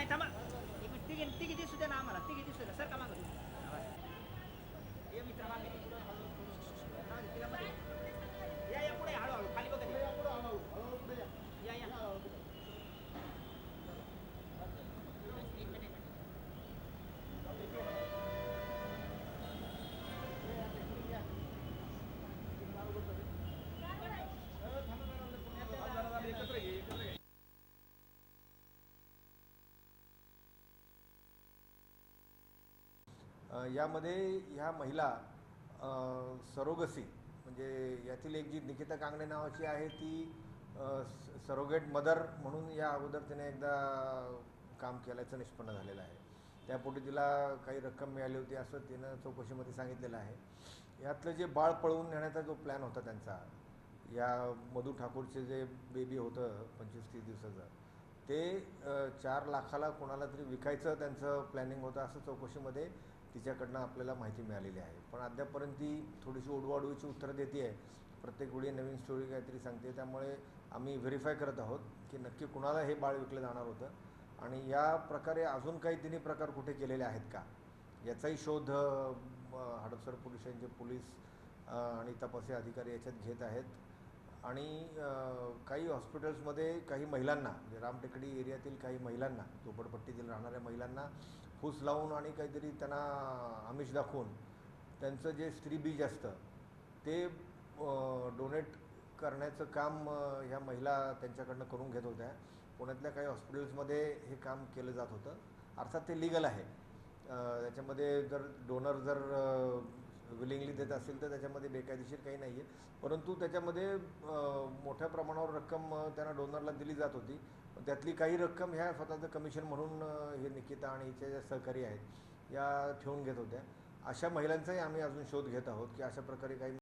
नाही थांबा. तिघी तिघी दिसू ना आम्हाला. तिघी दिसू दे सर का मागं मित्र मागे. यामध्ये ह्या महिला सरोगसी म्हणजे यातील एक जी निकिता कांगणे नावाची आहे ती सरोगेट मदर म्हणून या अगोदर तिने एकदा काम केल्याचं निष्पन्न झालेलं आहे. त्यापोटी तिला काही रक्कम मिळाली होती असं तिनं चौकशीमध्ये सांगितलेलं आहे. यातलं जे बाळ पळवून नेण्याचा जो प्लॅन होता त्यांचा या मधू ठाकूरचे जे बेबी होतं पंचवीस तीस दिवसाचं ते चार लाखाला कोणाला तरी विकायचं त्यांचं प्लॅनिंग होतं असं चौकशीमध्ये तिच्याकडनं आपल्याला माहिती मिळालेली आहे. पण अद्यापर्यंत ती थोडीशी उडवाडवीची उत्तरं देते आहे प्रत्येक वेळी नवीन स्टोरी काहीतरी सांगते. त्यामुळे आम्ही व्हेरीफाय करत आहोत की नक्की कुणाला हे बाळ विकलं जाणार होतं आणि या प्रकारे अजून काही तिन्ही प्रकार कुठे केलेले आहेत का? याचाही शोध हडपसर पोलिसांचे पोलीस आणि तपासी अधिकारी याच्यात घेत आहेत. आणि काही हॉस्पिटल्समध्ये काही महिलांना म्हणजे रामटेकडी एरियातील काही महिलांना झोपडपट्टीतील राहणाऱ्या महिलांना फूस लावून आणि काहीतरी त्यांना आमिष दाखवून त्यांचं जे स्त्रीबीज असतं ते डोनेट करण्याचं काम ह्या महिला त्यांच्याकडनं करून घेत होत्या. पुण्यातल्या काही हॉस्पिटल्समध्ये हे काम केलं जात होतं. अर्थात ते लिगल आहे. त्याच्यामध्ये जर डोनर जर विलिंगली देत असेल तर त्याच्यामध्ये बेकायदेशीर काही नाही आहे परंतु त्याच्यामध्ये मोठ्या प्रमाणावर रक्कम त्यांना डोनरला दिली जात होती. त्यातली काही रक्कम ह्या स्वतःचं कमिशन म्हणून हे निकिता आणि हिचे ज्या सहकारी आहेत या ठेवून घेत होत्या. अशा महिलांचाही आम्ही अजून शोध घेत आहोत की अशा प्रकारे काही